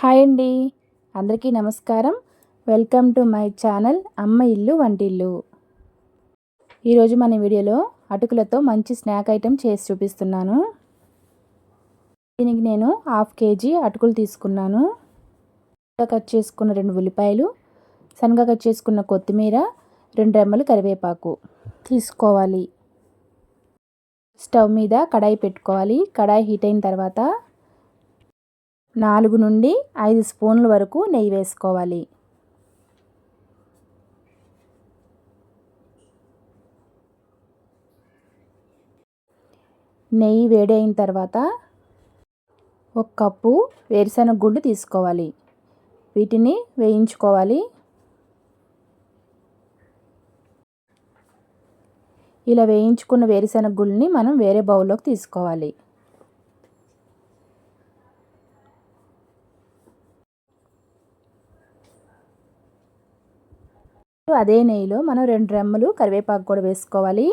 Hi అండి. అందరికీ నమస్కారం. వెల్కమ్ టు మై ఛానల్ అమ్మ ఇల్లు వంటిల్లు. ఈరోజు మన వీడియోలో అటుకులతో మంచి స్నాక్ ఐటెం చేసి చూపిస్తున్నాను. దీనికి నేను హాఫ్ కేజీ అటుకులు తీసుకున్నాను. కట్ చేసుకున్న రెండు ఉల్లిపాయలు సన్నగా కట్ చేసుకున్న కొత్తిమీర రెండు రెమ్మలు కరివేపాకు తీసుకోవాలి. స్టవ్ మీద కడాయి పెట్టుకోవాలి. కడాయి హీట్ అయిన తర్వాత నాలుగు నుండి ఐదు స్పూన్ల వరకు నెయ్యి వేసుకోవాలి. నెయ్యి వేడి అయిన తర్వాత ఒక కప్పు వేరుశనగ గుళ్ళు తీసుకోవాలి. వీటిని వేయించుకోవాలి. ఇలా వేయించుకున్న వేరుశనగ గుళ్ళని మనం వేరే బౌల్లోకి తీసుకోవాలి. అదే నెయ్యిలో మనం రెండు రెమ్మలు కరివేపాకు కూడా వేసుకోవాలి.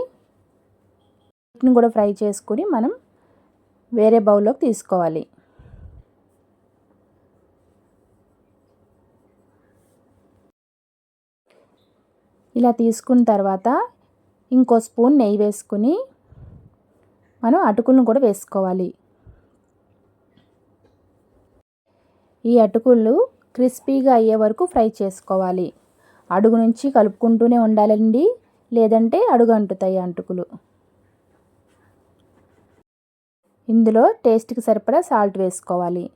వీటిని కూడా ఫ్రై చేసుకుని మనం వేరే బౌల్లోకి తీసుకోవాలి. ఇలా తీసుకున్న తర్వాత ఇంకో స్పూన్ నెయ్యి వేసుకుని మనం అటుకులను కూడా వేసుకోవాలి. ఈ అటుకులు క్రిస్పీగా అయ్యే వరకు ఫ్రై చేసుకోవాలి. అడుగు నుంచి కలుపుకుంటూనే ఉండాలండి. లేదంటే అడుగు అంటుతాయి అంటుకులు. ఇందులో టేస్ట్కి సరిపడా సాల్ట్ వేసుకోవాలి.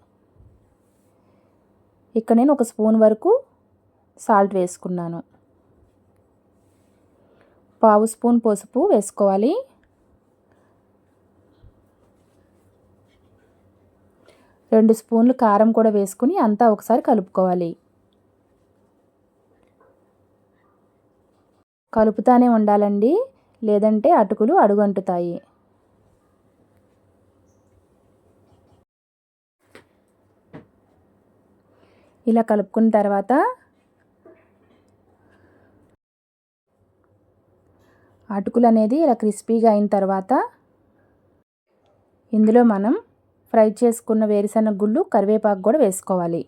ఇక్కడ నేను ఒక స్పూన్ వరకు సాల్ట్ వేసుకున్నాను. పావు స్పూన్ పసుపు వేసుకోవాలి. రెండు స్పూన్లు కారం కూడా వేసుకుని అంతా ఒకసారి కలుపుకోవాలి. కలుపుతానే ఉండాలండి. లేదంటే అటుకులు అడుగంటుతాయి. ఇలా కలుపుకున్న తర్వాత అటుకులు అనేది ఇలా క్రిస్పీగా అయిన తర్వాత ఇందులో మనం ఫ్రై చేసుకున్న వేరుశనగ గుళ్ళు కరివేపాకు కూడా వేసుకోవాలి.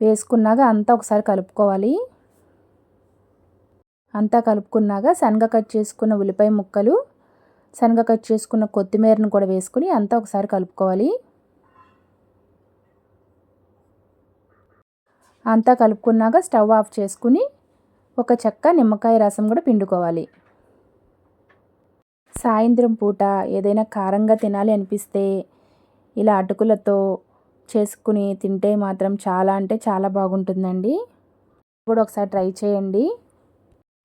వేసుకున్నాక అంతా ఒకసారి కలుపుకోవాలి. అంతా కలుపుకున్నాక శనగ కట్ చేసుకున్న ఉల్లిపాయ ముక్కలు శనగ కట్ చేసుకున్న కొత్తిమీరను కూడా వేసుకుని అంతా ఒకసారి కలుపుకోవాలి. అంతా కలుపుకున్నాక స్టవ్ ఆఫ్ చేసుకుని ఒక చెక్క నిమ్మకాయ రసం కూడా పిండుకోవాలి. సాయంత్రం పూట ఏదైనా కారంగా తినాలి అనిపిస్తే ఇలా అటుకులతో చేసుకుని తింటే మాత్రం చాలా అంటే చాలా బాగుంటుందండి. కూడా ఒకసారి ట్రై చేయండి.